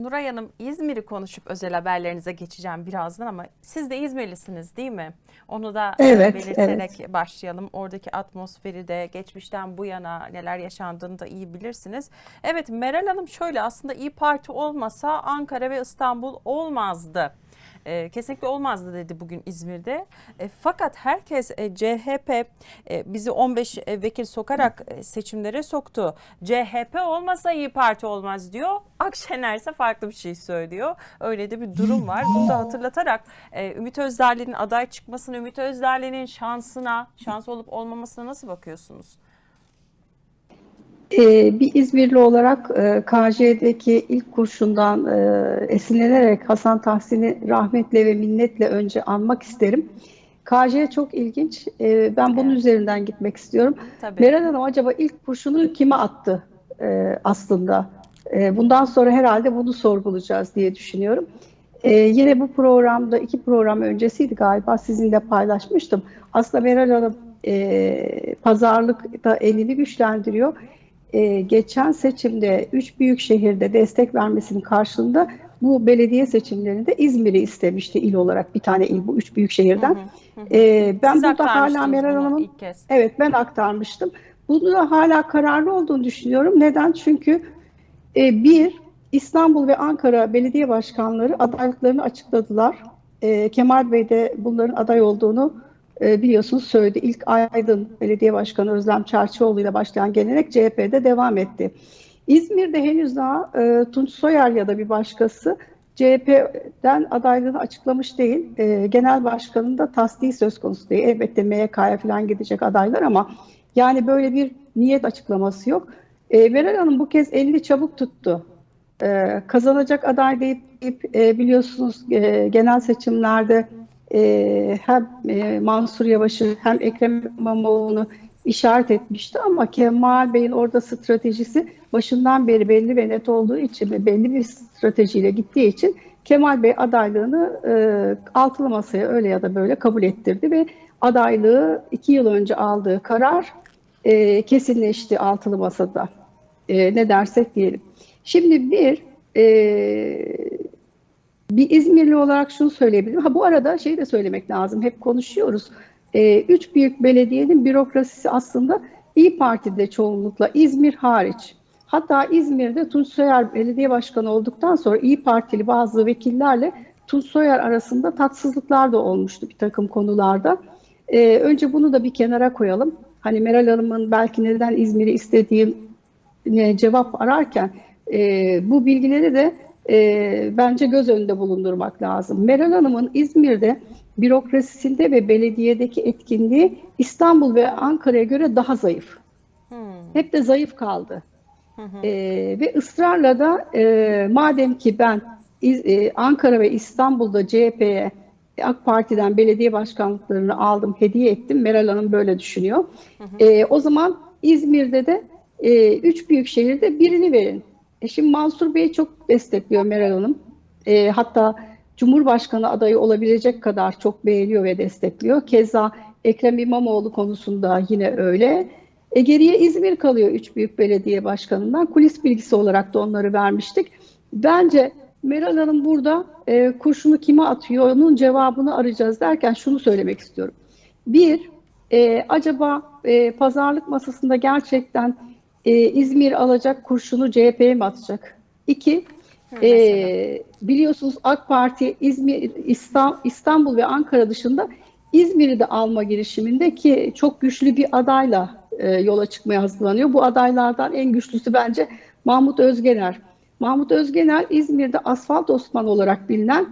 Nuray Hanım İzmir'i konuşup özel haberlerinize geçeceğim birazdan ama siz de İzmirlisiniz değil mi? Onu da e, Evet, belirterek başlayalım. Oradaki atmosferi de geçmişten bu yana neler yaşandığını da iyi bilirsiniz. Evet Meral Hanım şöyle aslında İyi Parti olmasa Ankara ve İstanbul olmazdı. E, kesinlikle olmazdı dedi bugün İzmir'de. E, fakat herkes e, CHP e, bizi 15 e, vekil sokarak e, seçimlere soktu. CHP olmasa İyi Parti olmaz diyor. Akşener ise farklı bir şey söylüyor. Öyle de bir durum var. Bunu da hatırlatarak e, Ümit Özdağ'ın aday çıkmasını, Ümit Özdağ'ın şansına, şans olup olmamasına nasıl bakıyorsunuz? Ee, bir İzmirli olarak e, KJ'deki ilk kurşundan e, esinlenerek Hasan Tahsin'i rahmetle ve minnetle önce anmak isterim. KJ çok ilginç. E, ben bunun Evet. üzerinden gitmek istiyorum. Tabii. Meral Hanım acaba ilk kurşunu kime attı e, aslında? E, bundan sonra herhalde bunu sorgulayacağız diye düşünüyorum. E, yine bu programda iki program öncesiydi galiba sizinle paylaşmıştım. Aslında Meral Hanım e, pazarlıkta elini güçlendiriyor. E, geçen seçimde üç büyük şehirde destek vermesinin karşılığında bu belediye seçimlerinde İzmir'i istemişti il olarak bir tane il bu üç büyük şehirden. E, ben Siz burada hala Meral Hanım'ın. Evet ben aktarmıştım. Bunu da hala kararlı olduğunu düşünüyorum. Neden? Çünkü e, bir, İstanbul ve Ankara belediye başkanları adaylıklarını açıkladılar. E, Kemal Bey de bunların aday olduğunu e, biliyorsunuz söyledi. İlk Aydın Belediye Başkanı Özlem Çerçioğlu ile başlayan gelenek CHP'de devam etti. İzmir'de henüz daha e, Tunç Soyer ya da bir başkası CHP'den adaylığını açıklamış değil. E, genel başkanın da tasdiği söz konusu değil. Elbette MYK'ya falan gidecek adaylar ama yani böyle bir niyet açıklaması yok. E, Meral Hanım bu kez elini çabuk tuttu. E, kazanacak aday deyip, deyip, e, biliyorsunuz e, genel seçimlerde e, hem e, Mansur Yavaş'ı hem Ekrem İmamoğlu'nu işaret etmişti ama Kemal Bey'in orada stratejisi başından beri belli ve net olduğu için ve belli bir stratejiyle gittiği için Kemal Bey adaylığını e, altılı masaya öyle ya da böyle kabul ettirdi ve adaylığı iki yıl önce aldığı karar e, kesinleşti altılı masada. E, ne dersek diyelim. Şimdi bir e, bir İzmirli olarak şunu söyleyebilirim. Ha bu arada şey de söylemek lazım. Hep konuşuyoruz. Ee, üç büyük belediyenin bürokrasisi aslında İyi Parti'de çoğunlukla İzmir hariç. Hatta İzmir'de Tunç Soyer belediye başkanı olduktan sonra İyi Partili bazı vekillerle Tunç Soyer arasında tatsızlıklar da olmuştu bir takım konularda. Ee, önce bunu da bir kenara koyalım. Hani Meral Hanım'ın belki neden İzmir'i istediğine cevap ararken e, bu bilgileri de e, bence göz önünde bulundurmak lazım. Meral Hanım'ın İzmir'de bürokrasisinde ve belediyedeki etkinliği İstanbul ve Ankara'ya göre daha zayıf. Hmm. Hep de zayıf kaldı. E, ve ısrarla da e, madem ki ben e, Ankara ve İstanbul'da CHP'ye AK Parti'den belediye başkanlıklarını aldım, hediye ettim. Meral Hanım böyle düşünüyor. E, o zaman İzmir'de de e, üç büyük şehirde birini verin. E şimdi Mansur Bey'i çok destekliyor Meral Hanım. E, hatta Cumhurbaşkanı adayı olabilecek kadar çok beğeniyor ve destekliyor. Keza Ekrem İmamoğlu konusunda yine öyle. E, geriye İzmir kalıyor üç büyük belediye başkanından. Kulis bilgisi olarak da onları vermiştik. Bence Meral Hanım burada e, kurşunu kime atıyor onun cevabını arayacağız derken şunu söylemek istiyorum. Bir, e, acaba e, pazarlık masasında gerçekten e, İzmir alacak kurşunu CHP'ye mi atacak? İki, e, biliyorsunuz AK Parti İzmir, İsta- İstanbul ve Ankara dışında İzmir'i de alma girişiminde ki çok güçlü bir adayla e, yola çıkmaya hazırlanıyor. Bu adaylardan en güçlüsü bence Mahmut Özgener. Mahmut Özgener İzmir'de Asfalt Osman olarak bilinen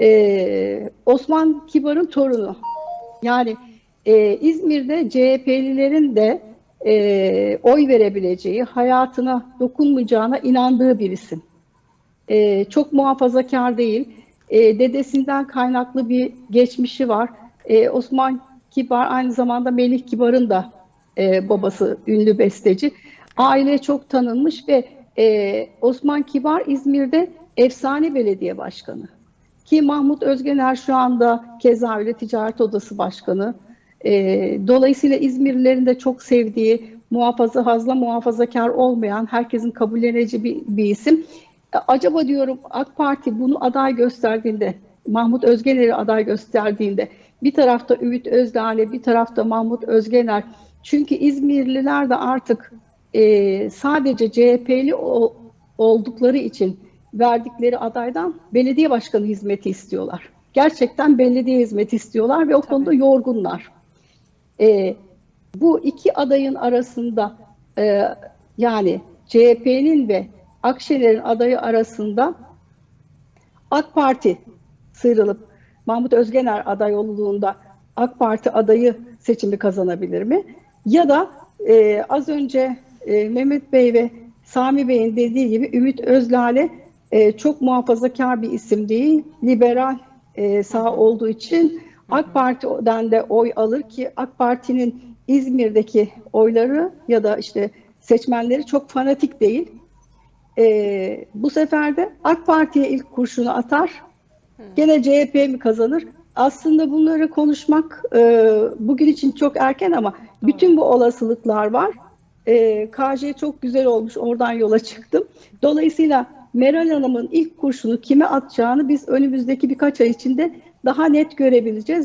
e, Osman Kibar'ın torunu. Yani e, İzmir'de CHP'lilerin de e, oy verebileceği, hayatına dokunmayacağına inandığı bir isim. E, çok muhafazakar değil. E, dedesinden kaynaklı bir geçmişi var. E, Osman Kibar aynı zamanda Melih Kibar'ın da e, babası ünlü besteci. Aile çok tanınmış ve e, Osman Kibar İzmir'de efsane belediye başkanı. Ki Mahmut Özgener şu anda keza öyle ticaret odası başkanı. E, dolayısıyla İzmirlilerin de çok sevdiği, muhafaza fazla muhafazakar olmayan, herkesin kabulleneceği bir, bir isim. E, Acaba diyorum AK Parti bunu aday gösterdiğinde, Mahmut Özgener'i aday gösterdiğinde bir tarafta Ümit Özdağ'le bir tarafta Mahmut Özgener. Çünkü İzmirliler de artık e, sadece CHP'li ol- oldukları için verdikleri adaydan belediye başkanı hizmeti istiyorlar. Gerçekten belediye hizmeti istiyorlar ve o konuda yorgunlar. E, bu iki adayın arasında e, yani CHP'nin ve Akşener'in adayı arasında AK Parti sıyrılıp Mahmut Özgener aday olduğunda AK Parti adayı seçimi kazanabilir mi? Ya da e, az önce e, Mehmet Bey ve Sami Bey'in dediği gibi Ümit Özlale e, çok muhafazakar bir isim değil, liberal e, sağ olduğu için AK Parti'den de oy alır ki AK Parti'nin İzmir'deki oyları ya da işte seçmenleri çok fanatik değil. E, bu sefer de AK Parti'ye ilk kurşunu atar. Gene CHP mi kazanır? Aslında bunları konuşmak e, bugün için çok erken ama bütün bu olasılıklar var. E, KJ çok güzel olmuş. Oradan yola çıktım. Dolayısıyla Meral Hanım'ın ilk kurşunu kime atacağını biz önümüzdeki birkaç ay içinde daha net görebileceğiz.